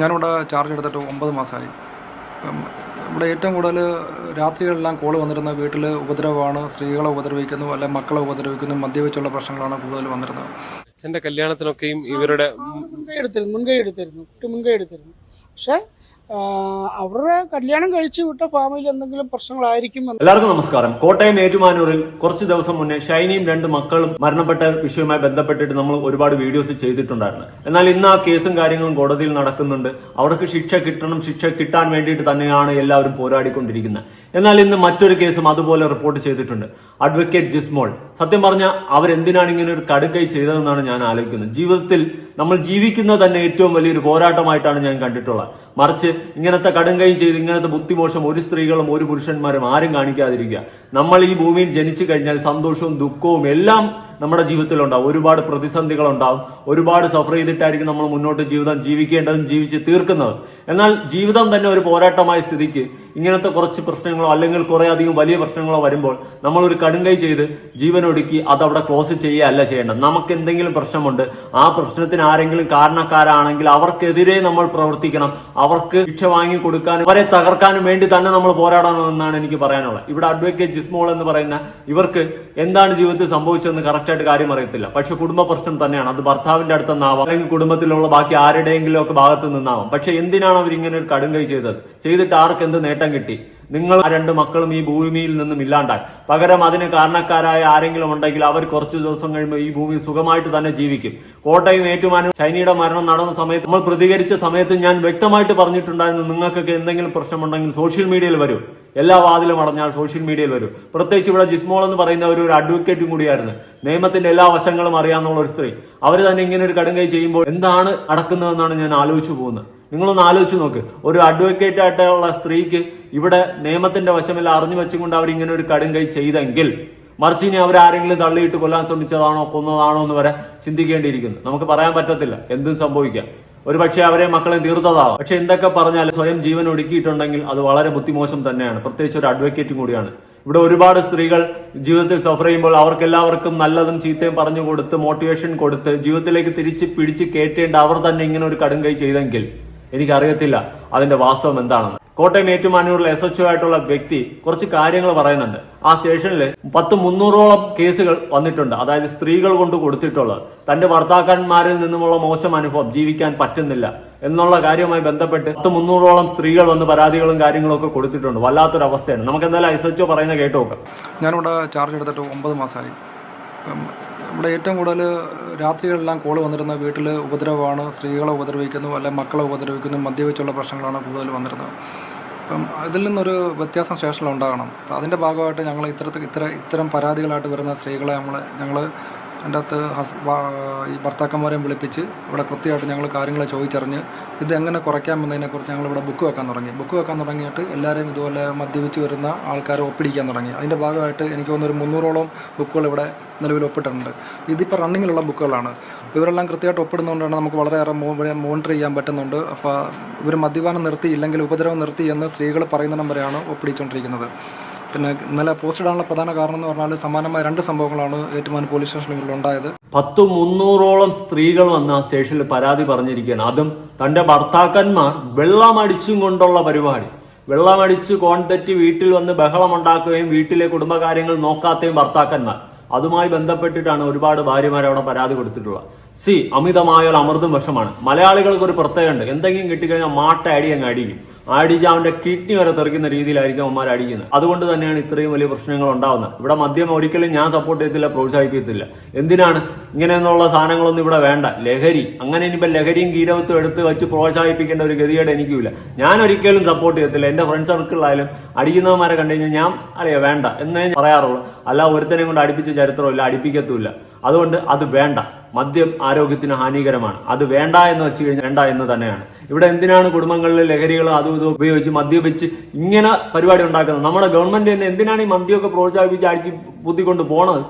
ഞാനിവിടെ ചാർജ് എടുത്തിട്ട് ഒമ്പത് മാസമായി. ഇപ്പം ഇവിടെ ഏറ്റവും കൂടുതൽ രാത്രികളെല്ലാം കോൾ വന്നിരുന്ന വീട്ടിൽ ഉപദ്രവമാണ് സ്ത്രീകളെ ഉപദ്രവിക്കുന്നു അല്ലെ മക്കളെ ഉപദ്രവിക്കുന്നു മദ്യപിച്ചുള്ള പ്രശ്നങ്ങളാണ് കൂടുതൽ വന്നിരുന്നത്. അച്ഛന്റെ കല്യാണത്തിനൊക്കെയും ഇവരുടെ മുൻകൈ എടുത്തിരുന്നു മുൻകൈ എടുത്തിരുന്നു കുട്ടി മുൻകൈ എടുത്തിരുന്നു. പക്ഷേ അവരുടെ കല്യാണം കഴിച്ചു വിട്ട ഫാമിലി എന്തെങ്കിലും പ്രശ്നങ്ങളായിരിക്കും എല്ലാവർക്കും നമസ്കാരം. കോട്ടയം ഏറ്റുമാനൂരിൽ കുറച്ച് ദിവസം മുന്നേ ഷൈനിയും രണ്ട് മക്കളും മരണപ്പെട്ട വിഷയവുമായി ബന്ധപ്പെട്ടിട്ട് നമ്മൾ ഒരുപാട് വീഡിയോസ് ചെയ്തിട്ടുണ്ടായിരുന്നു. എന്നാൽ ഇന്ന് ആ കേസും കാര്യങ്ങളും കോടതിയിൽ നടക്കുന്നുണ്ട്. അവർക്ക് ശിക്ഷ കിട്ടണം ശിക്ഷ കിട്ടാൻ വേണ്ടിയിട്ട് തന്നെയാണ് എല്ലാവരും പോരാടിക്കൊണ്ടിരിക്കുന്നത്. എന്നാൽ ഇന്ന് മറ്റൊരു കേസും അതുപോലെ റിപ്പോർട്ട് ചെയ്തിട്ടുണ്ട്. അഡ്വക്കേറ്റ് ജിസ്മോൾ സത്യം പറഞ്ഞാൽ അവരെന്തിനാണ് ഇങ്ങനെ ഒരു കടുക്കൈ ചെയ്തതെന്നാണ് ഞാൻ ആലോചിക്കുന്നത്. ജീവിതത്തിൽ നമ്മൾ ജീവിക്കുന്നത് തന്നെ ഏറ്റവും വലിയൊരു പോരാട്ടമായിട്ടാണ് ഞാൻ കണ്ടിട്ടുള്ളത്. മറിച്ച് ഇങ്ങനത്തെ കടുങ്കൈ ചെയ്ത് ഇങ്ങനത്തെ ബുദ്ധിമോശം ഒരു സ്ത്രീകളും ഒരു പുരുഷന്മാരും ആരും കാണിക്കാതിരിക്കുക. നമ്മൾ ഈ ഭൂമിയിൽ ജനിച്ചു കഴിഞ്ഞാൽ സന്തോഷവും ദുഃഖവും എല്ലാം നമ്മുടെ ജീവിതത്തിൽ ഉണ്ടാവും ഒരുപാട് പ്രതിസന്ധികൾ ഉണ്ടാവും ഒരുപാട് സഫർ ചെയ്തിട്ടായിരിക്കും നമ്മൾ മുന്നോട്ട് ജീവിതം ജീവിക്കേണ്ടതും ജീവിച്ച് തീർക്കുന്നത്. എന്നാൽ ജീവിതം തന്നെ ഒരു പോരാട്ടമായ സ്ഥിതിക്ക് ഇങ്ങനത്തെ കുറച്ച് പ്രശ്നങ്ങളോ അല്ലെങ്കിൽ കുറെ അധികം വലിയ പ്രശ്നങ്ങളോ വരുമ്പോൾ നമ്മൾ ഒരു കടുങ്കൈ ചെയ്ത് ജീവനൊടുക്കി അത് അവിടെ ക്ലോസ് ചെയ്യുകയല്ല ചെയ്യേണ്ടത്. നമുക്ക് എന്തെങ്കിലും പ്രശ്നമുണ്ട് ആ പ്രശ്നത്തിന് ആരെങ്കിലും കാരണക്കാരാണെങ്കിൽ അവർക്കെതിരെ നമ്മൾ പ്രവർത്തിക്കണം. അവർക്ക് ശിക്ഷ വാങ്ങി കൊടുക്കാനും അവരെ തകർക്കാനും വേണ്ടി തന്നെ നമ്മൾ പോരാടണമെന്നാണ് എനിക്ക് പറയാനുള്ളത്. ഇവിടെ അഡ്വക്കേറ്റ് ജിസ്മോൾ എന്ന് പറയുന്ന ഇവർക്ക് എന്താണ് ജീവിതത്തിൽ സംഭവിച്ചതെന്ന് കറക്റ്റ് ആയിട്ട് കാര്യം അറിയത്തില്ല. പക്ഷെ കുടുംബ പ്രശ്നം തന്നെയാണ്. അത് ഭർത്താവിന്റെ അടുത്ത് നിന്നാവാം അല്ലെങ്കിൽ കുടുംബത്തിലുള്ള ബാക്കി ആരുടെയെങ്കിലും ഒക്കെ ഭാഗത്ത് നിന്നാവാം പക്ഷെ എന്തിനാണ് അവർ ഇങ്ങനെ ഒരു കടുങ്കൈ ചെയ്തത്? ചെയ്തിട്ട് ആർക്ക് എന്ത് നേട്ടം കിട്ടി? നിങ്ങൾ ആ രണ്ട് മക്കളും ഈ ഭൂമിയിൽ നിന്നും ഇല്ലാണ്ടായി. പകരം അതിന് കാരണക്കാരായ ആരെങ്കിലും ഉണ്ടെങ്കിൽ അവർ കുറച്ചു ദിവസം കഴിയുമ്പോൾ ഈ ഭൂമിയിൽ സുഖമായിട്ട് തന്നെ ജീവിക്കും. കോട്ടയം ഏറ്റുമാനം ചൈനയുടെ മരണം നടന്ന സമയത്ത് നമ്മൾ പ്രതികരിച്ച സമയത്ത് ഞാൻ വ്യക്തമായിട്ട് പറഞ്ഞിട്ടുണ്ടായിരുന്നു. നിങ്ങൾക്കൊക്കെ എന്തെങ്കിലും പ്രശ്നമുണ്ടെങ്കിൽ സോഷ്യൽ മീഡിയയിൽ വരും. എല്ലാ വാതിലും അടഞ്ഞാൽ സോഷ്യൽ മീഡിയയിൽ വരും. പ്രത്യേകിച്ച് ഇവിടെ ജിസ്മോൾ എന്ന് പറയുന്ന ഒരു അഡ്വക്കേറ്റും കൂടിയായിരുന്നു. നിയമത്തിന്റെ എല്ലാ വശങ്ങളും അറിയാമെന്നുള്ള ഒരു സ്ത്രീ. അവർ തന്നെ ഇങ്ങനെ ഒരു കടുങ്കൈ ചെയ്യുമ്പോൾ എന്താണ് അടക്കുന്നതെന്നാണ് ഞാൻ ആലോചിച്ചു പോകുന്നത്. നിങ്ങളൊന്ന് ആലോചിച്ച് നോക്ക്. ഒരു അഡ്വക്കേറ്റ് ആയിട്ടുള്ള സ്ത്രീക്ക് ഇവിടെ നിയമത്തിന്റെ വശമെല്ലാം അറിഞ്ഞു വെച്ചുകൊണ്ട് അവർ ഇങ്ങനെ ഒരു കടുങ്കൈ ചെയ്തെങ്കിൽ മറിച്ച് ഇനി അവരാരെങ്കിലും തള്ളിയിട്ട് കൊല്ലാൻ ശ്രമിച്ചതാണോ കൊന്നതാണോ എന്ന് വരെ ചിന്തിക്കേണ്ടിയിരിക്കുന്നു. നമുക്ക് പറയാൻ പറ്റത്തില്ല. എന്തും സംഭവിക്കാം. ഒരു പക്ഷേ അവരെ മക്കളെ തീർത്തതാവാം. പക്ഷെ എന്തൊക്കെ പറഞ്ഞാൽ സ്വയം ജീവൻ ഒടുക്കിയിട്ടുണ്ടെങ്കിൽ അത് വളരെ ബുദ്ധിമോശം തന്നെയാണ്. പ്രത്യേകിച്ച് ഒരു അഡ്വക്കേറ്റും കൂടിയാണ്. ഇവിടെ ഒരുപാട് സ്ത്രീകൾ ജീവിതത്തിൽ സഫർ ചെയ്യുമ്പോൾ അവർക്ക് എല്ലാവർക്കും നല്ലതും ചീത്തയും പറഞ്ഞു കൊടുത്ത് മോട്ടിവേഷൻ കൊടുത്ത് ജീവിതത്തിലേക്ക് തിരിച്ച് പിടിച്ച് കയറ്റേണ്ട അവർ തന്നെ ഇങ്ങനെ ഒരു കടുങ്കൈ ചെയ്തെങ്കിൽ എനിക്കറിയത്തില്ല. അതിന്റെ വാസ്തവം എന്താണെന്ന്. കോട്ടയം ഏറ്റുമാനൂരിലെ എസ് എച്ച് ആയിട്ടുള്ള വ്യക്തി കുറച്ച് കാര്യങ്ങൾ പറയുന്നുണ്ട്. ആ സ്റ്റേഷനിൽ പത്ത് മുന്നൂറോളം കേസുകൾ വന്നിട്ടുണ്ട്. അതായത് സ്ത്രീകൾ കൊണ്ട് കൊടുത്തിട്ടുള്ളത്. തന്റെ ഭർത്താക്കന്മാരിൽ നിന്നുമുള്ള മോശം അനുഭവം ജീവിക്കാൻ പറ്റുന്നില്ല. എന്നുള്ള കാര്യവുമായി ബന്ധപ്പെട്ട് പത്ത് മുന്നൂറോളം സ്ത്രീകൾ വന്ന് പരാതികളും കാര്യങ്ങളും ഒക്കെ കൊടുത്തിട്ടുണ്ട്. വല്ലാത്തൊരു അവസ്ഥയാണ് നമുക്ക് എന്തായാലും എസ് എച്ച് പറയുന്ന കേട്ടു നോക്കാം. ഞാനിവിടെ ചാർജ് എടുത്തിട്ട് ഒമ്പത് മാസമായി. ഇവിടെ ഏറ്റവും കൂടുതൽ രാത്രികളിലെല്ലാം കോൾ വന്നിരുന്ന വീട്ടിൽ ഉപദ്രവമാണ്. സ്ത്രീകളെ ഉപദ്രവിക്കുന്നു അല്ലെ മക്കളെ ഉപദ്രവിക്കുന്നു. മദ്യപിച്ചുള്ള പ്രശ്നങ്ങളാണ് കൂടുതൽ വന്നിരുന്നത്. അപ്പം ഇതിൽ നിന്നൊരു വ്യത്യാസം സ്റ്റേഷനിൽ ഉണ്ടാകണം അപ്പം അതിന്റെ ഭാഗമായിട്ട് ഞങ്ങൾ ഇത്തരത്തിൽ ഇത്ര ഇത്തരം പരാതികളായിട്ട് വരുന്ന സ്ത്രീകളെ നമ്മൾ ഞങ്ങൾ അതിന്റെ അകത്ത് ഹസ് ഈ ഭർത്താക്കന്മാരെയും വിളിപ്പിച്ച് ഇവിടെ കൃത്യമായിട്ട് ഞങ്ങൾ കാര്യങ്ങൾ ചോദിച്ചറിഞ്ഞ് ഇത് എങ്ങനെ കുറയ്ക്കാമെന്നതിനെക്കുറിച്ച് ഞങ്ങൾ ഇവിടെ ബുക്ക് വെക്കാൻ തുടങ്ങി. ബുക്ക് വെക്കാൻ തുടങ്ങിയിട്ട് എല്ലാവരെയും ഇതുപോലെ മദ്യപിച്ച് വരുന്ന ആൾക്കാരെ ഒപ്പിടിക്കാൻ തുടങ്ങി. അതിന്റെ ഭാഗമായിട്ട് എനിക്ക് തോന്നുന്നൊരു മുന്നൂറോളം ബുക്കുകൾ ഇവിടെ നിലവിൽ ഒപ്പിട്ടിട്ടുണ്ട്. ഇതിപ്പോൾ റണ്ണിങ്ങിലുള്ള ബുക്കുകളാണ്. ഇവരെല്ലാം കൃത്യമായിട്ട് ഒപ്പിടുന്നതുകൊണ്ടാണ് നമുക്ക് വളരെയേറെ മോണിറ്റർ ചെയ്യാൻ പറ്റുന്നുണ്ട്. അപ്പോൾ ഇവർ മദ്യപാനം നിർത്തി ഇല്ലെങ്കിൽ ഉപദ്രവം നിർത്തി എന്ന് സ്ത്രീകൾ പറയുന്നിടം വരെയാണ് ഒപ്പിടിച്ചുകൊണ്ടിരിക്കുന്നത്. പിന്നെ ഇന്നലെ പോസ്റ്റ് ഇടാനുള്ള പ്രധാന കാരണം എന്ന് പറഞ്ഞാൽ സമാനമായ രണ്ട് സംഭവങ്ങളാണ് ഏറ്റുമാനൂർ പോലീസ് സ്റ്റേഷനുകളിൽ ഉണ്ടായത്. പത്ത് മുന്നൂറോളം സ്ത്രീകൾ വന്ന് ആ സ്റ്റേഷനിൽ പരാതി പറഞ്ഞിരിക്കുകയാണ്. അതും തന്റെ ഭർത്താക്കന്മാർ വെള്ളമടിച്ചും കൊണ്ടുള്ള പരിപാടി. വെള്ളമടിച്ച് കോൺ തെറ്റി വീട്ടിൽ വന്ന് ബഹളമുണ്ടാക്കുകയും വീട്ടിലെ കുടുംബകാര്യങ്ങൾ നോക്കാത്തയും ഭർത്താക്കന്മാർ. അതുമായി ബന്ധപ്പെട്ടിട്ടാണ് ഒരുപാട് ഭാര്യമാർ അവിടെ പരാതി കൊടുത്തിട്ടുള്ളത്. സി അമിതമായ അമൃതും വശമാണ്. മലയാളികൾക്ക് ഒരു പ്രത്യേകമുണ്ട് എന്തെങ്കിലും കിട്ടിക്കഴിഞ്ഞാൽ മാട്ട അടി അങ്ങ് അടിക്കും. അടിച്ച് അവന്റെ കിഡ്നി വരെ തെറിക്കുന്ന രീതിയിലായിരിക്കും അവന്മാർ അടിക്കുന്നത്. അതുകൊണ്ട് തന്നെയാണ് ഇത്രയും വലിയ പ്രശ്നങ്ങൾ ഉണ്ടാവുന്നത്. ഇവിടെ മദ്യം ഒരിക്കലും ഞാൻ സപ്പോർട്ട് ചെയ്യത്തില്ല പ്രോത്സാഹിപ്പിക്കത്തില്ല. എന്തിനാണ് ഇങ്ങനെയെന്നുള്ള സാധനങ്ങളൊന്നും ഇവിടെ വേണ്ട. ലഹരി. അങ്ങനെ ഇനിയിപ്പോൾ ലഹരിയും കീരവത്തും എടുത്ത് വെച്ച് പ്രോത്സാഹിപ്പിക്കേണ്ട ഒരു ഗതികേട് എനിക്കില്ല. ഞാൻ ഒരിക്കലും സപ്പോർട്ട് ചെയ്യത്തില്ല. എന്റെ ഫ്രണ്ട് സർക്കിളിലായാലും അടിക്കുന്നവന്മാരെ കണ്ടു കഴിഞ്ഞാൽ ഞാൻ അറിയാം വേണ്ട എന്നേ പറയാറുള്ളൂ. അല്ല ഒരുത്തനെയും കൊണ്ട് അടുപ്പിച്ച ചരിത്രമില്ല അടുപ്പിക്കത്തുമില്ല. അതുകൊണ്ട് അത് വേണ്ട. മദ്യം ആരോഗ്യത്തിന് ഹാനികരമാണ്. അത് വേണ്ട എന്ന് വെച്ച് കഴിഞ്ഞാൽ വേണ്ട എന്ന് തന്നെയാണ്. ഇവിടെ എന്തിനാണ് കുടുംബങ്ങളിൽ ലഹരികൾ അതും ഇതും ഉപയോഗിച്ച് മദ്യപിച്ച് ഇങ്ങനെ പരിപാടി ഉണ്ടാക്കുന്നത്? നമ്മുടെ ഗവൺമെന്റ് തന്നെ എന്തിനാണ് ഈ മദ്യമൊക്കെ പ്രോത്സാഹിപ്പിച്ച് അടിച്ച് ബുദ്ധിക്കൊണ്ട് പോണത്?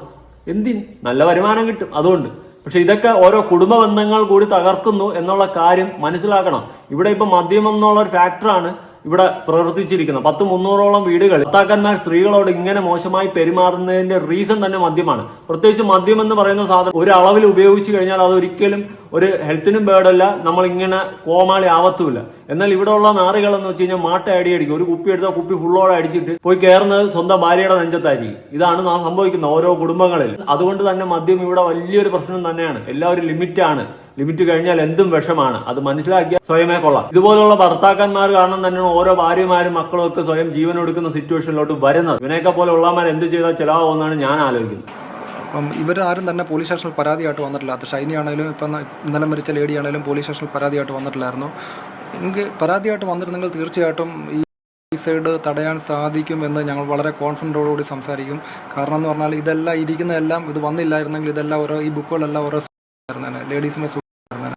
എന്തിന് നല്ല വരുമാനം കിട്ടും അതുകൊണ്ട്. പക്ഷെ ഇതൊക്കെ ഓരോ കുടുംബ ബന്ധങ്ങൾ കൂടി തകർക്കുന്നു എന്നുള്ള കാര്യം മനസ്സിലാക്കണം. ഇവിടെ ഇപ്പൊ മദ്യം എന്നുള്ള ഒരു ഫാക്ടറാണ് ഇവിടെ പ്രവർത്തിച്ചിരിക്കുന്നത് പത്ത് മുന്നൂറോളം വീടുകൾ. ഭർത്താക്കന്മാർ സ്ത്രീകളോട് ഇങ്ങനെ മോശമായി പെരുമാറുന്നതിന്റെ റീസൺ തന്നെ മദ്യമാണ്. പ്രത്യേകിച്ച് മദ്യം എന്ന് പറയുന്ന സാധനം ഒരു അളവിൽ ഉപയോഗിച്ചു കഴിഞ്ഞാൽ അത് ഒരിക്കലും ഒരു ഹെൽത്തിനും ബേഡല്ല നമ്മൾ ഇങ്ങനെ കോമാളി ആവത്തുമില്ല എന്നാൽ ഇവിടെ ഉള്ള നാറികൾ എന്ന് വെച്ച് കഴിഞ്ഞാൽ മാട്ട അടി അടിക്കും ഒരു കുപ്പി എടുത്താൽ കുപ്പി ഫുള്ളോടെ അടിച്ചിട്ട് പോയി കയറുന്നത് സ്വന്തം ഭാര്യയുടെ നെഞ്ചത്തായിരിക്കും. ഇതാണ് നാം സംഭവിക്കുന്നത് ഓരോ കുടുംബങ്ങളിൽ. അതുകൊണ്ട് തന്നെ മദ്യം ഇവിടെ വലിയൊരു പ്രശ്നം തന്നെയാണ്. എല്ലാവരും ലിമിറ്റ് ആണ് ലിമിറ്റ് കഴിഞ്ഞാൽ എന്തും വിഷമാണ്. അത് മനസ്സിലാക്കിയ സ്വയമേ കൊള്ളാം. ഇതുപോലുള്ള ഭർത്താക്കന്മാർ കാരണം തന്നെയാണ് ഓരോ ഭാര്യമാരും മക്കളും ഒക്കെ സ്വയം ജീവൻ എടുക്കുന്ന സിറ്റുവേഷനിലോട്ട് വരുന്നത്. ഇവനെയൊക്കെ പോലെ ഉള്ളമാർ എന്ത് ചെയ്താൽ ചിലവാകുമെന്നാണ് ഞാൻ ആലോചിക്കുന്നത്. അപ്പം ഇവരാരും തന്നെ പോലീസ് സ്റ്റേഷനിൽ പരാതിയായിട്ട് വന്നിട്ടില്ല. അത് ആണെങ്കിലും ഇപ്പം ഇന്നലെ മരിച്ച ലേഡി ആണെങ്കിലും പോലീസ് സ്റ്റേഷനിൽ പരാതിയായിട്ട് വന്നിട്ടില്ലായിരുന്നു. എനിക്ക് പരാതിയായിട്ട് വന്നിരുന്നെങ്കിൽ തീർച്ചയായിട്ടും ഈ സൈഡ് തടയാൻ സാധിക്കും എന്ന് ഞങ്ങൾ വളരെ കോൺഫിഡന്റോടുകൂടി സംസാരിക്കും. കാരണം എന്ന് പറഞ്ഞാൽ ഇതെല്ലാം ഇരിക്കുന്നതെല്ലാം ഇത് വന്നില്ലായിരുന്നെങ്കിൽ ഇതെല്ലാം ഓരോ ഈ ബുക്കുകളെല്ലാം ഓരോ ലേഡീസിന്റെ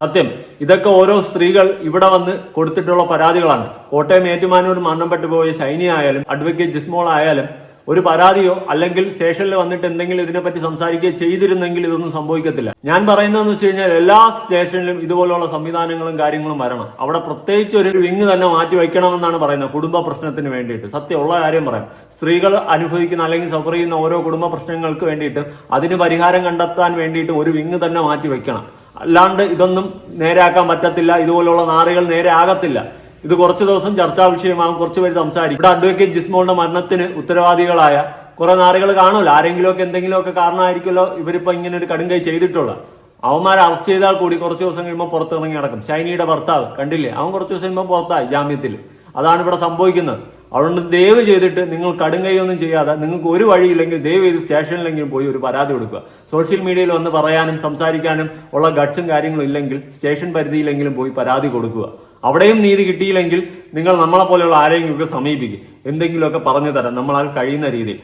സത്യം. ഇതൊക്കെ ഓരോ സ്ത്രീകൾ ഇവിടെ വന്ന് കൊടുത്തിട്ടുള്ള പരാതികളാണ്. കോട്ടയം ഏറ്റുമാനൂർ മരണപ്പെട്ടു പോയ ഷൈനി ആയാലും അഡ്വക്കേറ്റ് ജിസ്മോൾ ആയാലും ഒരു പരാതിയോ അല്ലെങ്കിൽ സ്റ്റേഷനിൽ വന്നിട്ട് എന്തെങ്കിലും ഇതിനെപ്പറ്റി സംസാരിക്കുകയോ ചെയ്തിരുന്നെങ്കിൽ ഇതൊന്നും സംഭവിക്കത്തില്ല. ഞാൻ പറയുന്നതെന്ന് വെച്ച് കഴിഞ്ഞാൽ എല്ലാ സ്റ്റേഷനിലും ഇതുപോലുള്ള സംവിധാനങ്ങളും കാര്യങ്ങളും വരണം. അവിടെ പ്രത്യേകിച്ച് ഒരു വിങ് തന്നെ മാറ്റി വയ്ക്കണമെന്നാണ് പറയുന്നത് കുടുംബ പ്രശ്നത്തിന് വേണ്ടിയിട്ട്. സത്യമുള്ള കാര്യം പറയാം. സ്ത്രീകൾ അനുഭവിക്കുന്ന അല്ലെങ്കിൽ സഫർ ചെയ്യുന്ന ഓരോ കുടുംബ പ്രശ്നങ്ങൾക്ക് വേണ്ടിയിട്ട് അതിന് പരിഹാരം കണ്ടെത്താൻ വേണ്ടിയിട്ട് ഒരു വിങ് തന്നെ മാറ്റി വയ്ക്കണം. അല്ലാണ്ട് ഇതൊന്നും നേരെയാക്കാൻ പറ്റത്തില്ല. ഇതുപോലുള്ള നാറികൾ നേരെ ആകത്തില്ല. ഇത് കുറച്ച് ദിവസം ചർച്ചാ വിഷയമാകും കുറച്ച് പേര് സംസാരിക്കും. ഇവിടെ അഡ്വക്കേറ്റ് ജിസ്മോളുടെ മരണത്തിന് ഉത്തരവാദികളായ കുറെ നാറുകൾ കാണുമല്ലോ? ആരെങ്കിലുമൊക്കെ എന്തെങ്കിലുമൊക്കെ കാരണമായിരിക്കുമല്ലോ ഇവരിപ്പോ ഇങ്ങനെ ഒരു കടും കൈ ചെയ്തിട്ടുള്ള അവന്മാരെ അറസ്റ്റ് ചെയ്താൽ കൂടി കുറച്ച് ദിവസം കഴിയുമ്പോൾ പുറത്തിറങ്ങി നടക്കും. ഷൈനിയുടെ ഭർത്താവ് കണ്ടില്ലേ? അവൻ കുറച്ച് ദിവസം കഴിയുമ്പോൾ പുറത്തായി ജാമ്യത്തിൽ. അതാണ് ഇവിടെ സംഭവിക്കുന്നത്. അതുകൊണ്ട് ദയവ് ചെയ്തിട്ട് നിങ്ങൾ കടുങ്കൈയൊന്നും ചെയ്യാതെ നിങ്ങൾക്ക് ഒരു വഴിയില്ലെങ്കിൽ ദയവ് ചെയ്ത് സ്റ്റേഷനിലെങ്കിലും പോയി ഒരു പരാതി കൊടുക്കുക. സോഷ്യൽ മീഡിയയിൽ വന്ന് പറയാനും സംസാരിക്കാനും ഉള്ള ഗട്ട്സും കാര്യങ്ങളും ഇല്ലെങ്കിൽ സ്റ്റേഷൻ പരിധിയിലെങ്കിലും പോയി പരാതി കൊടുക്കുക. അവിടെയും നീതി കിട്ടിയില്ലെങ്കിൽ നിങ്ങൾ നമ്മളെ പോലെയുള്ള ആരെങ്കിലും സമീപിക്കും. എന്തെങ്കിലുമൊക്കെ പറഞ്ഞു തരാം. നമ്മളാൽ കഴിയുന്ന രീതിയിൽ.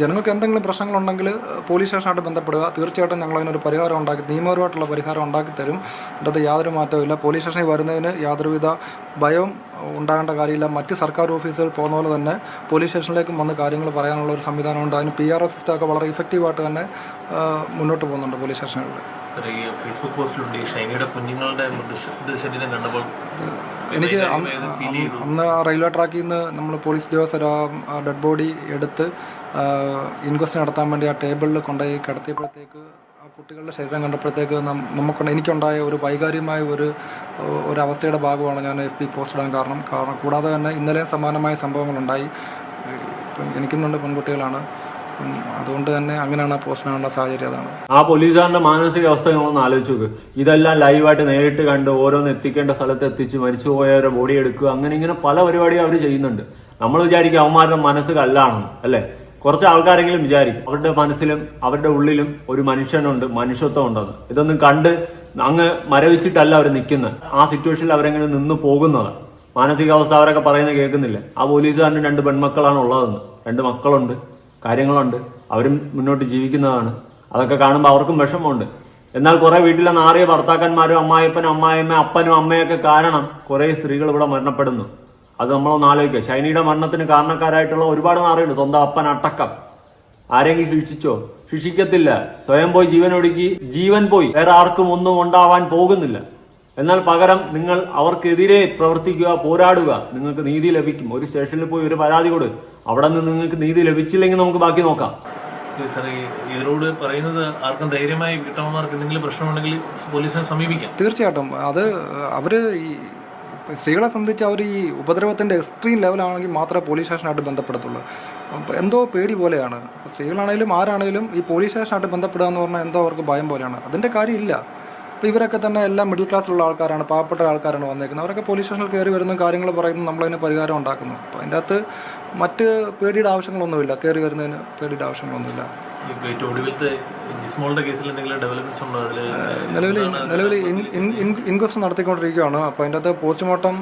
ജനങ്ങൾക്ക് എന്തെങ്കിലും പ്രശ്നങ്ങളുണ്ടെങ്കിൽ പോലീസ് സ്റ്റേഷനായിട്ട് ബന്ധപ്പെടുക. തീർച്ചയായിട്ടും ഞങ്ങൾ അതിനൊരു പരിഹാരം ഉണ്ടാക്കി നിയമപരമായിട്ടുള്ള പരിഹാരം ഉണ്ടാക്കി തരും. അത് യാതൊരു മാറ്റവും ഇല്ല. പോലീസ് സ്റ്റേഷനിൽ വരുന്നതിന് യാതൊരുവിധ ഭയം ഉണ്ടാകേണ്ട കാര്യമില്ല. മറ്റ് സർക്കാർ ഓഫീസുകൾ പോകുന്ന പോലെ തന്നെ പോലീസ് സ്റ്റേഷനിലേക്കും വന്ന് കാര്യങ്ങൾ പറയാനുള്ള ഒരു സംവിധാനമുണ്ട്. അതിന് പി ആർ എസ് സിസ്റ്റമൊക്കെ വളരെ ഇഫക്റ്റീവായിട്ട് തന്നെ മുന്നോട്ട് പോകുന്നുണ്ട് പോലീസ് സ്റ്റേഷനുകളിൽ. ഈ ഫേസ്ബുക്ക് പോസ്റ്റിലുണ്ട് ഈ ഷൈനിയുടെ കുഞ്ഞുങ്ങളുടെ മൃതശ- മൃതശരീരം കണ്ടപ്പോൾ എനിക്ക് അന്ന് റെയിൽവേ ട്രാക്കിൽ നിന്ന് നമ്മൾ പോലീസ് ഉദ്യോഗസ്ഥർ ആ ഡെഡ് ബോഡി എടുത്ത് ഇൻക്വസ്റ്റ് നടത്താൻ വേണ്ടി ആ ടേബിളിൽ കൊണ്ടുപോയി കിടത്തിയപ്പോഴത്തേക്ക് ആ കുട്ടികളുടെ ശരീരം കണ്ടപ്പോഴത്തേക്ക് നമുക്ക് നമുക്കുണ്ട് എനിക്കുണ്ടായ ഒരു വൈകാരികമായ ഒരു ഒരു അവസ്ഥയുടെ ഭാഗമാണ് ഞാൻ എഫ് പി പോസ്റ്റ് ഇടാൻ കാരണം. കാരണം കൂടാതെ തന്നെ ഇന്നലെ സമാനമായ സംഭവങ്ങളുണ്ടായി. ഇപ്പം എനിക്കും രണ്ട് പെൺകുട്ടികളാണ്. അതുകൊണ്ട് തന്നെ അങ്ങനെയാണ് ആ പോസ്റ്റ് ഇടാനുള്ള സാഹചര്യം അതാണ്. ആ പോലീസുകാരന്റെ മാനസികാവസ്ഥ നിങ്ങളൊന്ന് ആലോചിച്ചു നോക്ക്. ഇതെല്ലാം ലൈവായിട്ട് നേരിട്ട് കണ്ട് ഓരോന്ന് എത്തിക്കേണ്ട സ്ഥലത്ത് എത്തിച്ച് മരിച്ചുപോയവരെ ബോഡി എടുക്കുക അങ്ങനെ ഇങ്ങനെ പല പരിപാടിയും അവർ ചെയ്യുന്നുണ്ട്. നമ്മൾ വിചാരിക്കും അവന്മാരുടെ മനസ്സ് കല്ലാണെന്ന് അല്ലേ? കുറച്ച് ആൾക്കാരെങ്കിലും വിചാരിക്കും. അവരുടെ മനസ്സിലും അവരുടെ ഉള്ളിലും ഒരു മനുഷ്യനുണ്ട് മനുഷ്യത്വം ഉണ്ടെന്ന്. ഇതൊന്നും കണ്ട് അങ്ങ് മരവിച്ചിട്ടല്ല അവർ നിൽക്കുന്നത്. ആ സിറ്റുവേഷനിൽ അവരെങ്ങനെ നിന്ന് പോകുന്നതാണ്. മാനസികാവസ്ഥ അവരൊക്കെ പറയുന്നത് കേൾക്കുന്നില്ല? ആ പോലീസുകാരന് രണ്ട് പെൺമക്കളാണ് ഉള്ളതെന്ന്. രണ്ട് മക്കളുണ്ട്. കാര്യങ്ങളുണ്ട്. അവരും മുന്നോട്ട് ജീവിക്കുന്നതാണ്. അതൊക്കെ കാണുമ്പോൾ അവർക്കും വിഷമമുണ്ട്. എന്നാൽ കുറെ വീട്ടിലെ നാറിയ ഭർത്താക്കന്മാരും അമ്മായിപ്പനും അമ്മായിമ്മ അപ്പനും അമ്മയൊക്കെ കാരണം കുറെ സ്ത്രീകൾ ഇവിടെ മരണപ്പെടുന്നു. അത് നമ്മളൊന്ന് ആലോചിക്കുക ഷൈനിയുടെ മരണത്തിന് കാരണക്കാരായിട്ടുള്ള ഒരുപാട് നാറിയുണ്ട്. സ്വന്തം അപ്പൻ അടക്കം ആരെങ്കിലും ശിക്ഷിച്ചോ? ശിക്ഷിക്കത്തില്ല. സ്വയം പോയി ജീവൻ ഒടുക്കി ജീവൻ പോയി. വേറെ ആർക്കും ഒന്നും ഉണ്ടാവാൻ പോകുന്നില്ല. എന്നാൽ പകരം നിങ്ങൾ അവർക്കെതിരെ പ്രവർത്തിക്കുക പോരാടുക. നിങ്ങൾക്ക് നീതി ലഭിക്കും. ഒരു സ്റ്റേഷനിൽ പോയി ഒരു പരാതി കൊടു. അവിടെ നിന്ന് നിങ്ങൾക്ക് നീതി ലഭിച്ചില്ലെങ്കിൽ നമുക്ക് ബാക്കി നോക്കാം. ഇവരോട് പറയുന്നത് ആർക്കും ധൈര്യമായി വീട്ടമ്മമാർക്ക് എന്തെങ്കിലും പ്രശ്നമുണ്ടെങ്കിൽ പോലീസിനെ സമീപിക്കാം. തീർച്ചയായിട്ടും. അത് അവർ ഈ സ്ത്രീകളെ സംബന്ധിച്ച് അവർ ഈ ഉപദ്രവത്തിന്റെ എക്സ്ട്രീം ലെവലാണെങ്കിൽ മാത്രമേ പോലീസ് സ്റ്റേഷനായിട്ട് ബന്ധപ്പെടത്തുള്ളൂ. എന്തോ പേടി പോലെയാണ്. സ്ത്രീകളാണെങ്കിലും ആരാണെങ്കിലും ഈ പോലീസ് സ്റ്റേഷനായിട്ട് ബന്ധപ്പെടുക എന്ന് പറഞ്ഞാൽ എന്തോ അവർക്ക് ഭയം പോലെയാണ്. അതിന്റെ കാര്യമില്ല. അപ്പോൾ ഇവരൊക്കെ തന്നെ എല്ലാം മിഡിൽ ക്ലാസ്സിലുള്ള ആൾക്കാരാണ് പാവപ്പെട്ട ആൾക്കാരാണ് വന്നേക്കുന്നത്. അവരൊക്കെ പോലീസ് സ്റ്റേഷനിൽ കയറി വരുന്ന കാര്യങ്ങൾ പറയുന്നു നമ്മളതിന് പരിഹാരം ഉണ്ടാക്കുന്നു. അപ്പോൾ അതിന്റെ അകത്ത് മറ്റ് പേടിയുടെ ആവശ്യങ്ങളൊന്നുമില്ല. കയറി വരുന്നതിന് പേടിയുടെ ആവശ്യങ്ങളൊന്നുമില്ല. നിലവിൽ നിലവിൽ ഇൻക്വസ്റ്റ് നടത്തിക്കൊണ്ടിരിക്കുകയാണ്. അപ്പോൾ അതിന്റെ അകത്ത് പോസ്റ്റ്മോർട്ടം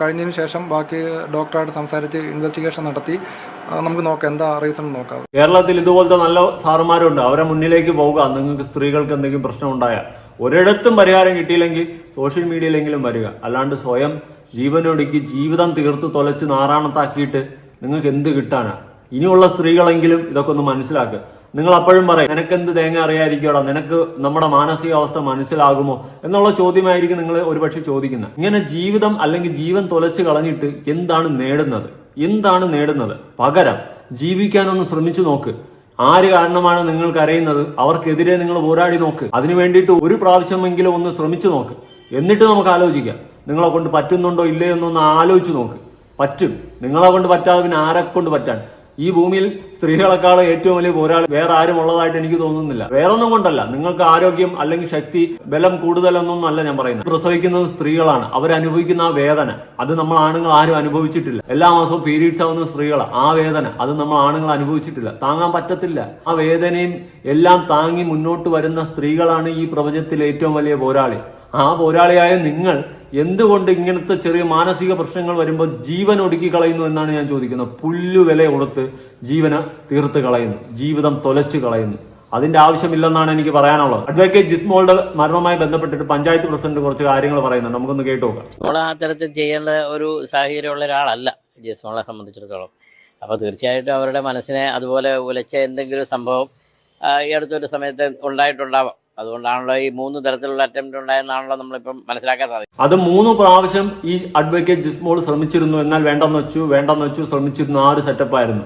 കഴിഞ്ഞതിന് ശേഷം ബാക്കി ഡോക്ടറായിട്ട് സംസാരിച്ച് ഇൻവെസ്റ്റിഗേഷൻ നടത്തി. നമുക്ക് നോക്കാം എന്താ റീസൺ നോക്കാം. കേരളത്തിൽ ഇതുപോലത്തെ നല്ല സാറുമാരുണ്ട്. അവരെ മുന്നിലേക്ക് പോവുക. നിങ്ങൾക്ക് സ്ത്രീകൾക്ക് എന്തെങ്കിലും പ്രശ്നം ഉണ്ടായാൽ. ഒരിടത്തും പരിഹാരം കിട്ടിയില്ലെങ്കിൽ സോഷ്യൽ മീഡിയയിലെങ്കിലും വരിക. അല്ലാണ്ട് സ്വയം ജീവനൊടുക്കി ജീവിതം തീർത്ത് തൊലച്ച് നാറാണത്താക്കിയിട്ട് നിങ്ങൾക്ക് എന്ത് കിട്ടാനാ? ഇനിയുള്ള സ്ത്രീകളെങ്കിലും ഇതൊക്കെ ഒന്ന് മനസ്സിലാക്കുക നിങ്ങൾ അപ്പോഴും പറയും നിനക്കെന്ത് തേങ്ങ അറിയാതിരിക്കോടാ നിനക്ക് നമ്മുടെ മാനസികാവസ്ഥ മനസ്സിലാകുമോ? എന്നുള്ള ചോദ്യമായിരിക്കും നിങ്ങൾ ഒരുപക്ഷെ ചോദിക്കുന്നത്. ഇങ്ങനെ ജീവിതം അല്ലെങ്കിൽ ജീവൻ തുലച്ച് കളഞ്ഞിട്ട് എന്താണ് നേടുന്നത്? എന്താണ് നേടുന്നത്? പകരം ജീവിക്കാനൊന്ന് ശ്രമിച്ചു നോക്ക്. ആര് കാരണമാണ് നിങ്ങൾ കരയുന്നത് അവർക്കെതിരെ നിങ്ങൾ പോരാടി നോക്ക്. അതിനു വേണ്ടിയിട്ട് ഒരു പ്രാവശ്യമെങ്കിലും ഒന്ന് ശ്രമിച്ചു നോക്ക്. എന്നിട്ട് നമുക്ക് ആലോചിക്കാം. നിങ്ങളെ കൊണ്ട് പറ്റുന്നുണ്ടോ ഇല്ലയോ എന്നൊന്ന് ആലോചിച്ച് നോക്ക്. പറ്റും. നിങ്ങളെ കൊണ്ട് പറ്റാതെ പിന്നെ ആരെ കൊണ്ട് പറ്റാൻ? ഈ ഭൂമിയിൽ സ്ത്രീകളെക്കാൾ ഏറ്റവും വലിയ പോരാളി വേറെ ആരും ഉള്ളതായിട്ട് എനിക്ക് തോന്നുന്നില്ല. വേറൊന്നും കൊണ്ടല്ല. നിങ്ങൾക്ക് ആരോഗ്യം അല്ലെങ്കിൽ ശക്തി ബലം കൂടുതലൊന്നും അല്ല ഞാൻ പറയുന്നത്. പ്രസവിക്കുന്നത് സ്ത്രീകളാണ്. അവരനുഭവിക്കുന്ന ആ വേദന അത് നമ്മൾ ആണുങ്ങൾ ആരും അനുഭവിച്ചിട്ടില്ല. എല്ലാ മാസവും പീരീഡ്സ് ആവുന്ന സ്ത്രീകളാണ് ആ വേദന അത് നമ്മൾ ആണുങ്ങൾ അനുഭവിച്ചിട്ടില്ല. താങ്ങാൻ പറ്റത്തില്ല. ആ വേദനയും എല്ലാം താങ്ങി മുന്നോട്ട് വരുന്ന സ്ത്രീകളാണ് ഈ പ്രപഞ്ചത്തിലെ ഏറ്റവും വലിയ പോരാളി. ആ പോരാളിയായ നിങ്ങൾ എന്തുകൊണ്ട് ഇങ്ങനത്തെ ചെറിയ മാനസിക പ്രശ്നങ്ങൾ വരുമ്പോൾ ജീവൻ ഒടുക്കി കളയുന്നു എന്നാണ് ഞാൻ ചോദിക്കുന്നത്. പുല്ലു വില കൊടുത്ത് ജീവന് തീർത്ത് കളയുന്നു. ജീവിതം തൊലച്ചു കളയുന്നു. അതിന്റെ ആവശ്യമില്ലെന്നാണ് എനിക്ക് പറയാനുള്ളത്. അഡ്വക്കേറ്റ് ജിസ്മോളുടെ മരണവുമായി ബന്ധപ്പെട്ടിട്ട് പഞ്ചായത്ത് പ്രസിഡന്റ് കുറച്ച് കാര്യങ്ങൾ പറയുന്നുണ്ട്. നമുക്കൊന്ന് കേട്ടു നോക്കാം. നമ്മൾ ആ തരത്തിൽ ചെയ്യേണ്ട ഒരു സാഹചര്യമുള്ള ഒരാളല്ല ജിസ്മോളെ സംബന്ധിച്ചിടത്തോളം. അപ്പോൾ തീർച്ചയായിട്ടും അവരുടെ മനസ്സിനെ അതുപോലെ ഉലച്ച എന്തെങ്കിലും സംഭവം ഈ അടുത്തൊരു സമയത്ത് ഉണ്ടായിട്ടുണ്ടാവാം. അതുകൊണ്ടാണല്ലോ ഈ മൂന്ന് തരത്തിലുള്ള അറ്റംപ്റ്റ് ഉണ്ടായെന്നാണല്ലോ നമ്മളിപ്പം മനസ്സിലാക്കാൻ സാധിക്കും അത് മൂന്ന് പ്രാവശ്യം ഈ അഡ്വക്കേറ്റ് ജിസ്മോൾ ശ്രമിച്ചിരുന്നു. എന്നാൽ വേണ്ടെന്ന് വെച്ചു വേണ്ടെന്ന് വെച്ചു ശ്രമിച്ചിരുന്നു ആ ഒരു സെറ്റപ്പ് ആയിരുന്നു.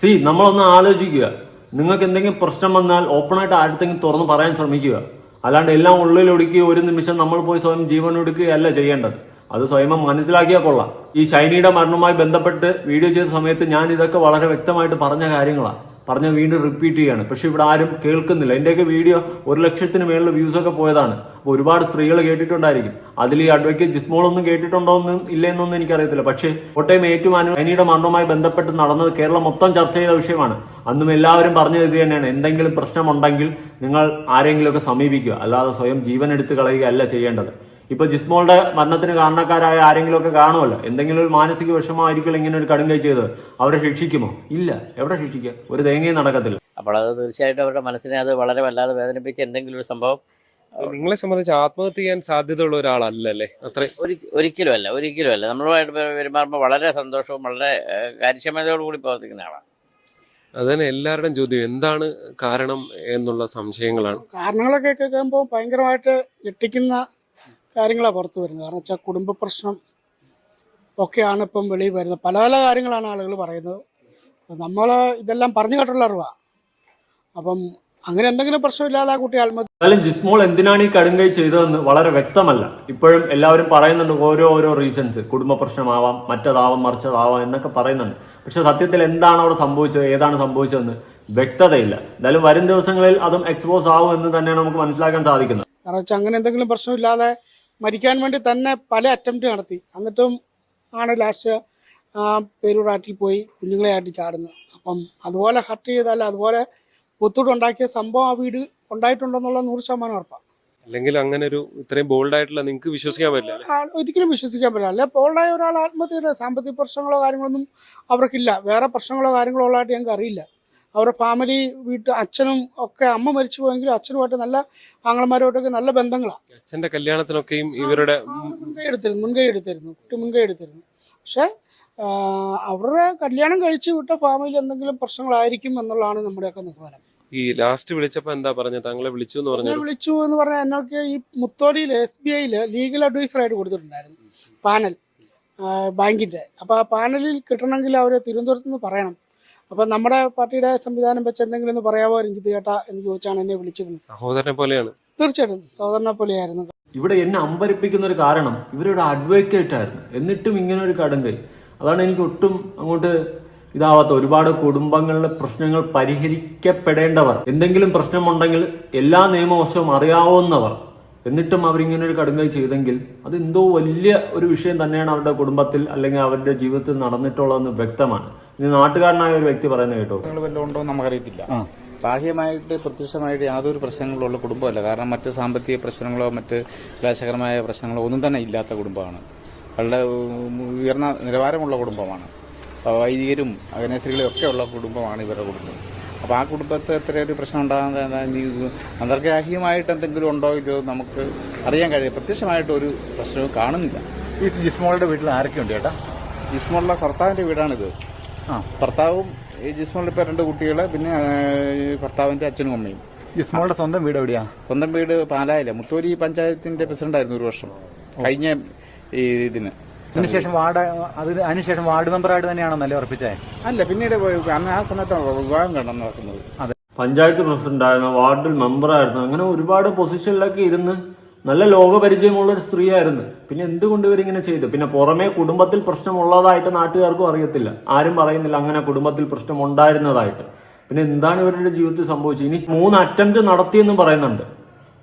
സി നമ്മളൊന്ന് ആലോചിക്കുക. നിങ്ങൾക്ക് എന്തെങ്കിലും പ്രശ്നം വന്നാൽ ഓപ്പണായിട്ട് ആരുടെങ്കിലും തുറന്ന് പറയാൻ ശ്രമിക്കുക. അല്ലാണ്ട് എല്ലാം ഉള്ളിലൊടുക്കി ഒരു നിമിഷം നമ്മൾ പോയി സ്വയം ജീവൻ ഒടുക്കുകയല്ല ചെയ്യേണ്ടത്. അത് സ്വയം മനസ്സിലാക്കിയാൽ കൊള്ളാം. ഈ ഷൈനിയുടെ മരണവുമായി ബന്ധപ്പെട്ട് വീഡിയോ ചെയ്ത സമയത്ത് ഞാൻ ഇതൊക്കെ വളരെ വ്യക്തമായിട്ട് പറഞ്ഞ കാര്യങ്ങളാണ് പറഞ്ഞ വീണ്ടും റിപ്പീറ്റ് ചെയ്യാണ്. പക്ഷെ ഇവിടെ ആരും കേൾക്കുന്നില്ല. എന്റെയൊക്കെ വീഡിയോ ഒരു ലക്ഷത്തിന് മേളിൽ വ്യൂസ് ഒക്കെ പോയതാണ്. അപ്പോൾ ഒരുപാട് സ്ത്രീകൾ കേട്ടിട്ടുണ്ടായിരിക്കും. അതിൽ ഈ അഡ്വക്കേറ്റ് ജിസ്മോൾ ഒന്നും കേട്ടിട്ടുണ്ടോ എന്നും ഇല്ലെന്നൊന്നും എനിക്കറിയത്തില്ല. പക്ഷേ കോട്ടയം ഏറ്റുമാനു അനിയുടെ മരണവുമായി ബന്ധപ്പെട്ട് നടന്നത് കേരളം മൊത്തം ചർച്ച ചെയ്ത വിഷയമാണ്. അന്നും എല്ലാവരും പറഞ്ഞത് ഇത് തന്നെയാണ്. എന്തെങ്കിലും പ്രശ്നമുണ്ടെങ്കിൽ നിങ്ങൾ ആരെങ്കിലുമൊക്കെ സമീപിക്കുക. അല്ലാതെ സ്വയം ജീവൻ എടുത്ത് കളയുകയല്ല ചെയ്യേണ്ടത്. ഇപ്പൊ ജിസ്മോളുടെ മരണത്തിന് കാരണക്കാരായ ആരെങ്കിലും ഒക്കെ കാണുമല്ലോ? എന്തെങ്കിലും ഒരു മാനസിക വിഷമമായിരിക്കും ഇങ്ങനെ ഒരു കടുങ്കൈ ചെയ്തത്. അവരെ ശിക്ഷിക്കുമോ? ഇല്ല. എവിടെ ശിക്ഷിക്കുക? ഒരു തേങ്ങയും നടക്കത്തില്ല. അപ്പോൾ അത് തീർച്ചയായിട്ടും അവരുടെ മനസ്സിനെ അത് വളരെ വല്ലാതെ വേദനിപ്പിക്കുക എന്തെങ്കിലും ഒരു സംഭവം നിങ്ങളെ സംബന്ധിച്ച് ആത്മഹത്യ ചെയ്യാൻ സാധ്യതയുള്ള ഒരാളല്ലേ അത്ര. ഒരിക്കലും അല്ല ഒരിക്കലും അല്ല നമ്മളുമായിട്ട് പെരുമാറുമ്പോൾ വളരെ സന്തോഷവും വളരെ കാര്യക്ഷമതയോടുകൂടി പ്രവർത്തിക്കുന്ന ആളാണ്. അതന്നെ എല്ലാവരുടെയും ചോദ്യം. എന്താണ് കാരണം എന്നുള്ള സംശയങ്ങളാണ്. കാരണങ്ങളൊക്കെ കേൾക്കുമ്പോൾ ഭയങ്കരമായിട്ട് ഞെട്ടിക്കുന്ന കാര്യങ്ങളാണ് പുറത്തു വരുന്നത്. കാരണം വെച്ചാൽ കുടുംബ പ്രശ്നം ഒക്കെയാണ് ഇപ്പം വെളിയിൽ വരുന്നത്. പല പല കാര്യങ്ങളാണ് ആളുകൾ പറയുന്നത്. നമ്മൾ ഇതെല്ലാം പറഞ്ഞു കേട്ടുള്ള അറിവാണ് അപ്പം അങ്ങനെ എന്തെങ്കിലും പ്രശ്നമില്ലാതെ ആ കുട്ടി ആത്മഹത്യ എന്നാലും ജിസ്മോൾ എന്തിനാണ് ഈ കടുങ്കൈ ചെയ്തതെന്ന് വളരെ വ്യക്തമല്ല. ഇപ്പോഴും എല്ലാവരും പറയുന്നുണ്ട് ഓരോ ഓരോ റീസൺസ് കുടുംബ പ്രശ്നമാവാം മറ്റതാവാം മറിച്ചതാവാം എന്നൊക്കെ പറയുന്നുണ്ട്. പക്ഷെ സത്യത്തിൽ എന്താണ് അവിടെ സംഭവിച്ചത് ഏതാണ് സംഭവിച്ചതെന്ന് വ്യക്തതയില്ല. എന്തായാലും വരും ദിവസങ്ങളിൽ അതും എക്സ്പോസ് ആവും എന്ന് തന്നെയാണ് നമുക്ക് മനസ്സിലാക്കാൻ സാധിക്കുന്നത്. കാരണം അങ്ങനെ എന്തെങ്കിലും പ്രശ്നമില്ലാതെ മരിക്കാൻ വേണ്ടി തന്നെ പല അറ്റംപ്റ്റ് നടത്തി. എന്നിട്ടും ആണ് ലാസ്റ്റ് ആ പേരൂരാറ്റിൽ പോയി കുഞ്ഞുങ്ങളെ ആട്ടി ചാടുന്നത്. അപ്പം അതുപോലെ ഹർട്ട് ചെയ്താൽ അതുപോലെ ഒത്തുകൊണ്ടുണ്ടാക്കിയ സംഭവം ആ വീട് ഉണ്ടായിട്ടുണ്ടെന്നുള്ള നൂറ് ശതമാനം ഉറപ്പാണ് അല്ലെങ്കിൽ അങ്ങനെ ഒരു ഇത്രയും ബോൾഡ് ആയിട്ടുള്ള നിങ്ങൾക്ക് വിശ്വസിക്കാൻ പറ്റില്ല ഒരിക്കലും വിശ്വസിക്കാൻ പറ്റില്ല. അല്ലെ ബോൾഡായ ഒരാൾ ആത്മഹത്യ സാമ്പത്തിക പ്രശ്നങ്ങളോ കാര്യങ്ങളൊന്നും അവർക്കില്ല. വേറെ പ്രശ്നങ്ങളോ കാര്യങ്ങളോ ഉള്ളതായിട്ട് ഞങ്ങൾക്ക് അറിയില്ല. അവരുടെ ഫാമിലി വീട്ട് അച്ഛനും ഒക്കെ അമ്മ മരിച്ചു പോയെങ്കിലും അച്ഛനുമായിട്ട് നല്ല ആങ്ങളമാരുമായിട്ടൊക്കെ നല്ല ബന്ധങ്ങളാണ് അച്ഛന്റെ കല്യാണത്തിനൊക്കെയും ഇവരുടെ മുൻകൈ എടുത്തിരുന്നു മുൻകൈ എടുത്തിരുന്നു കുട്ടി മുൻകൈ എടുത്തിരുന്നു. പക്ഷെ അവരുടെ കല്യാണം കഴിച്ചു വിട്ട ഫാമിലി എന്തെങ്കിലും പ്രശ്നങ്ങളായിരിക്കും എന്നുള്ളതാണ് നമ്മുടെയൊക്കെ നിഗമനം. ഈ ലാസ്റ്റ് വിളിച്ചപ്പോ എന്താ പറഞ്ഞത്? താങ്കളെ വിളിച്ചു എന്ന് പറഞ്ഞു വിളിച്ചു എന്ന് പറഞ്ഞാൽ എന്നൊക്കെ ഈ മുത്തോടിയിൽ എസ് ബി ഐയിൽ ലീഗൽ അഡ്വൈസറായിട്ട് കൊടുത്തിട്ടുണ്ടായിരുന്നു പാനൽ ബാങ്കിന്റെ. അപ്പൊ ആ പാനലിൽ കിട്ടണമെങ്കിൽ അവരെ തിരുവനന്തപുരത്ത് നിന്ന് പറയണം. അപ്പം നമ്മുടെ പാർട്ടിയുടെ സംവിധാനം വെച്ച് എന്തെങ്കിലും ഒന്ന് പറയാമോ രഞ്ജിത്ത് ചേട്ടാ എന്ന് ചോദിച്ചാണ് എന്നെ വിളിച്ചിരുന്നത്. സഹോദരനെ പോലെയാണ്. തീർച്ചയായിട്ടും സഹോദരനെ പോലെയായിരുന്നു. ഇവിടെ എന്നെ അമ്പരിപ്പിക്കുന്ന ഒരു കാരണം ഇവരുടെ അഡ്വക്കേറ്റ് ആയിരുന്നു. എന്നിട്ടും ഇങ്ങനെ ഒരു കടുങ്കൈ അതാണ് എനിക്ക് ഒട്ടും അങ്ങോട്ട് ഇതാവാത്ത ഒരുപാട് കുടുംബങ്ങളിലെ പ്രശ്നങ്ങൾ പരിഹരിക്കപ്പെടേണ്ടവർ. എന്തെങ്കിലും പ്രശ്നമുണ്ടെങ്കിൽ എല്ലാ നിയമവശവും അറിയാവുന്നവർ. എന്നിട്ടും അവരിങ്ങനെ ഒരു കടുങ്കൈ ചെയ്തെങ്കിൽ അത് എന്തോ വലിയ ഒരു വിഷയം തന്നെയാണ് അവരുടെ കുടുംബത്തിൽ അല്ലെങ്കിൽ അവരുടെ ജീവിതത്തിൽ നടന്നിട്ടുള്ളതെന്ന് വ്യക്തമാണ്. ഇനി നാട്ടുകാരനായ ഒരു വ്യക്തി പറയുന്നത് കേട്ടോ. വല്ലതും ഉണ്ടോ എന്ന് നമുക്കറിയത്തില്ല. ബാഹ്യമായിട്ട് പ്രത്യക്ഷമായിട്ട് യാതൊരു പ്രശ്നങ്ങളുള്ള കുടുംബമല്ല. കാരണം മറ്റ് സാമ്പത്തിക പ്രശ്നങ്ങളോ മറ്റ് ക്ലേശകരമായ പ്രശ്നങ്ങളോ ഒന്നും തന്നെ ഇല്ലാത്ത കുടുംബമാണ്. വളരെ ഉയർന്ന നിലവാരമുള്ള കുടുംബമാണ്. വൈദികരും അഗനേശ്രീകളും ഒക്കെ ഉള്ള കുടുംബമാണ് ഇവരുടെ കുടുംബം. അപ്പോൾ ആ കുടുംബത്തെ എത്ര ഒരു പ്രശ്നം ഉണ്ടാകുന്ന അന്തർഗ്രാഹ്യമായിട്ട് എന്തെങ്കിലും ഉണ്ടോ ഇല്ലയോ നമുക്ക് അറിയാൻ കഴിയും പ്രത്യക്ഷമായിട്ട് ഒരു പ്രശ്നവും കാണുന്നില്ല. ഈ ജിസ്മോളുടെ വീട്ടിൽ ആരൊക്കെ ഉണ്ട് ചേട്ടാ? ജിസ്മോളിലെ ഭർത്താവിന്റെ വീടാണിത്. ഭർത്താവും ഈ ജിസ്മോളിൽ ഇപ്പൊ രണ്ട് കുട്ടികൾ പിന്നെ ഈ ഭർത്താവിന്റെ അച്ഛനും അമ്മയും. ജിസ്മോളുടെ സ്വന്തം വീട് എവിടെയാ? സ്വന്തം വീട് പാലായില്ല മുത്തൂരി പഞ്ചായത്തിന്റെ പ്രസിഡന്റായിരുന്നു ഒരു വർഷം. കഴിഞ്ഞ ഈ ഇതിന്. അതിനുശേഷം വാർഡ് അത് അതിനുശേഷം വാർഡ് മെമ്പറായിട്ട് തന്നെയാണോ നല്ല ഉറപ്പിച്ചേ? അല്ല പിന്നീട് പോയി അന്ന് ആ സമയത്താണ് വിവാഹം കണ്ടെന്ന് നടക്കുന്നത് അതെ. പഞ്ചായത്ത് പ്രസിഡന്റ് ആയിരുന്നു വാർഡിൽ മെമ്പറായിരുന്നു അങ്ങനെ ഒരുപാട് പൊസിഷനിലൊക്കെ ഇരുന്ന് നല്ല ലോകപരിചയമുള്ള ഒരു സ്ത്രീയായിരുന്നു. പിന്നെ എന്തുകൊണ്ട് ഇവരിങ്ങനെ ചെയ്തു? പിന്നെ പുറമേ കുടുംബത്തിൽ പ്രശ്നമുള്ളതായിട്ട് നാട്ടുകാർക്കും അറിയത്തില്ല. ആരും പറയുന്നില്ല അങ്ങനെ കുടുംബത്തിൽ പ്രശ്നം ഉണ്ടായിരുന്നതായിട്ട് പിന്നെ എന്താണ് ഇവരുടെ ജീവിതത്തിൽ സംഭവിച്ചത്? ഇനി മൂന്ന് അറ്റംപ്റ്റ് നടത്തിയെന്നും പറയുന്നുണ്ട്.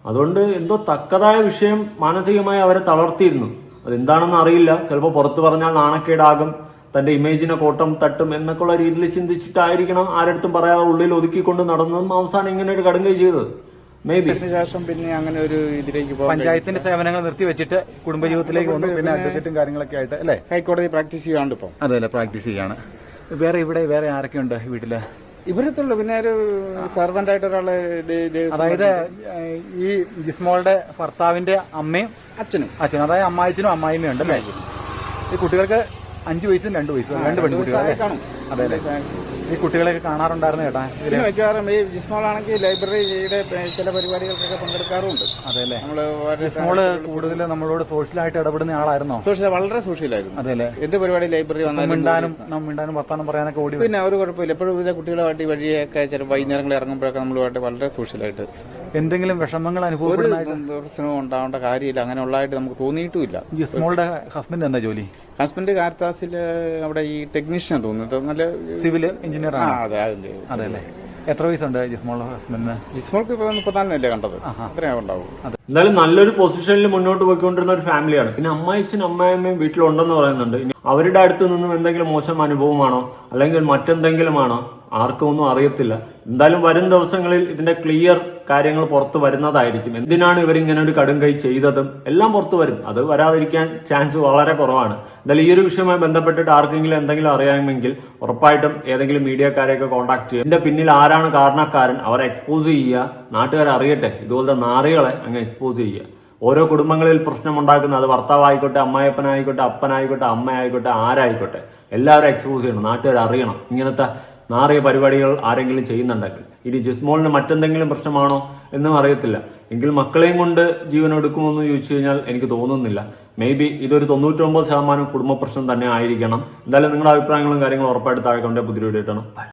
അതുകൊണ്ട് എന്തോ തക്കതായ വിഷയം മാനസികമായി അവരെ തളർത്തിയിരുന്നു. അതെന്താണെന്ന് അറിയില്ല. ചിലപ്പോൾ പുറത്തു പറഞ്ഞാൽ നാണക്കേടാകും. തന്റെ ഇമേജിനെ കോട്ടം തട്ടും എന്നൊക്കെയുള്ള രീതിയിൽ ചിന്തിച്ചിട്ടായിരിക്കണം ആരടുത്തും പറയാതെ ഉള്ളിൽ ഒതുക്കിക്കൊണ്ട് നടന്നതും അവസാനം ഇങ്ങനെ ഒരു കടുങ്കൈ ചെയ്തത്. ശേഷം പിന്നെ അങ്ങനെ ഒരു ഇതിലേക്ക് പഞ്ചായത്തിന്റെ സേവനങ്ങൾ നിർത്തിവെച്ചിട്ട് കുടുംബജീവിതത്തിലേക്ക് വന്നു. പിന്നെ അഡ്വക്കേറ്റും കാര്യങ്ങളൊക്കെ ആയിട്ട് അല്ലേ? ഹൈക്കോടതി പ്രാക്ടീസ് ചെയ്യാണ്ട് ഇപ്പം അതെ അല്ലേ പ്രാക്ടീസ് ചെയ്യാണ്. വേറെ ഇവിടെ വേറെ ആരൊക്കെയുണ്ട് വീട്ടിൽ? ഇവരത്തുള്ളൂ. പിന്നെ ഒരു സെർവന്റ് ആയിട്ട് ഒരാൾ അതായത് ഈ ജിസ്മോളുടെ ഭർത്താവിന്റെ അമ്മയും അച്ഛനും. അച്ഛനും അതായത് അമ്മായിച്ചനും അമ്മായിമ്മയും ഉണ്ട് അല്ലേ? ഈ കുട്ടികൾക്ക് അഞ്ചു വയസ്സും രണ്ട് വയസ്സും രണ്ട് പെൺകുട്ടികൾ കാണും. അതെ അല്ലേ? ഈ കുട്ടികളെയൊക്കെ കാണാറുണ്ടായിരുന്നു ചേട്ടാ മിക്കവാറും ഈ ജിസ്മോളാണെങ്കിൽ ലൈബ്രറിയുടെ ചില പരിപാടികൾക്കൊക്കെ പങ്കെടുക്കാറുമുണ്ട്. അതെ അല്ലേ നമ്മൾ ജിസ്മോൾ കൂടുതൽ നമ്മളോട് സോഷ്യലായിട്ട് ഇടപെടുന്ന ആളായിരുന്നോ? സോഷ്യൽ വളരെ സോഷ്യലായിരുന്നു. അതെ അല്ലേ എന്ത് പരിപാടി ലൈബ്രറി വന്നാലും മിണ്ടാനും മിണ്ടാനും വർത്താനം പറയാനൊക്കെ ഓടി പിന്നെ ഒരു കുഴപ്പമില്ല. എപ്പോഴും ഇതിലെ കുട്ടികളുമായിട്ട് വഴിയൊക്കെ ചില വൈകുന്നേരങ്ങളിൽ ഇറങ്ങുമ്പോഴൊക്കെ നമ്മളുമായിട്ട് വളരെ സോഷ്യലായിട്ട്. എന്തെങ്കിലും വിഷമങ്ങൾ ഒരു അനുഭവപ്പെടുന്നതായിട്ട് പ്രശ്നവും ഉണ്ടാവേണ്ട കാര്യമില്ല. അങ്ങനെ ഉള്ളതായിട്ട് നമുക്ക് തോന്നിയിട്ടുമില്ല. ജിസ്മോളുടെ ഹസ്ബൻഡ് എന്താ ജോലി? ഹസ്ബൻഡ് കാർത്താസിൽ അവിടെ ഈ ടെക്നീഷ്യൻ തോന്നുന്നത്. നല്ല സിവിൽ എഞ്ചിനീയർ ആണ് അതെ അതെ. അല്ലേ എത്ര വയസ്സുണ്ട് ജിസ്മോൾ ഹസ്ബൻഡിന്? ജിസ്മോൾക്ക് ഇപ്പൊ മുപ്പത്തിനാലിനല്ലേ കണ്ടത്? അത്രയും ഉണ്ടാവും എന്തായാലും നല്ലൊരു പൊസിഷനിൽ മുന്നോട്ട് പോയിക്കൊണ്ടിരുന്ന ഒരു ഫാമിലിയാണ്. പിന്നെ അമ്മായിച്ചൻ അമ്മായിയമ്മയും വീട്ടിലുണ്ടെന്ന് പറയുന്നുണ്ട്. ഇനി അവരുടെ അടുത്ത് നിന്നും എന്തെങ്കിലും മോശം അനുഭവമാണോ? അല്ലെങ്കിൽ മറ്റെന്തെങ്കിലുമാണോ? ആർക്കും ഒന്നും അറിയത്തില്ല. എന്തായാലും വരും ദിവസങ്ങളിൽ ഇതിന്റെ ക്ലിയർ കാര്യങ്ങൾ പുറത്തു വരുന്നതായിരിക്കും. എന്തിനാണ് ഇവരിങ്ങനെ ഒരു കടും കൈ ചെയ്തതും? എല്ലാം പുറത്തു വരും. അത് വരാതിരിക്കാൻ ചാൻസ് വളരെ കുറവാണ്. എന്തായാലും ഈ ഒരു വിഷയവുമായി ബന്ധപ്പെട്ടിട്ട് ആർക്കെങ്കിലും എന്തെങ്കിലും അറിയാമെങ്കിൽ ഉറപ്പായിട്ടും ഏതെങ്കിലും മീഡിയക്കാരെയൊക്കെ കോൺടാക്ട് ചെയ്യുക. ഇതിന്റെ പിന്നിൽ ആരാണ് കാരണക്കാരൻ? അവരെ എക്സ്പോസ് ചെയ്യുക. നാട്ടുകാരെ അറിയട്ടെ. ഇതുപോലത്തെ നാറികളെ അങ്ങ് എക്സ്പോസ് ചെയ്യുക. ഓരോ കുടുംബങ്ങളിൽ പ്രശ്നം ഉണ്ടാക്കുന്ന അത് ഭർത്താവായിക്കോട്ടെ അമ്മായപ്പനായിക്കോട്ടെ അപ്പനായിക്കോട്ടെ അമ്മയായിക്കോട്ടെ ആരായിക്കോട്ടെ. എല്ലാവരും എക്സ്പോസ് ചെയ്യണം. നാട്ടുകാർ അറിയണം. ഇങ്ങനത്തെ നാറിയ പരിപാടികൾ ആരെങ്കിലും ചെയ്യുന്നുണ്ടെങ്കിൽ. ഇനി ജിസ്മോളിന് മറ്റെന്തെങ്കിലും പ്രശ്നമാണോ എന്നും അറിയത്തില്ല. എങ്കിൽ മക്കളെയും കൊണ്ട് ജീവൻ എടുക്കുമെന്ന് ചോദിച്ചു കഴിഞ്ഞാൽ എനിക്ക് തോന്നുന്നില്ല. മേ ബി ഇതൊരു തൊണ്ണൂറ്റൊമ്പത് ശതമാനം കുടുംബ പ്രശ്നം തന്നെ ആയിരിക്കണം. എന്തായാലും നിങ്ങളുടെ അഭിപ്രായങ്ങളും കാര്യങ്ങളും ഉറപ്പായിട്ട് താഴെ കൊണ്ടേ ഇട്ടണം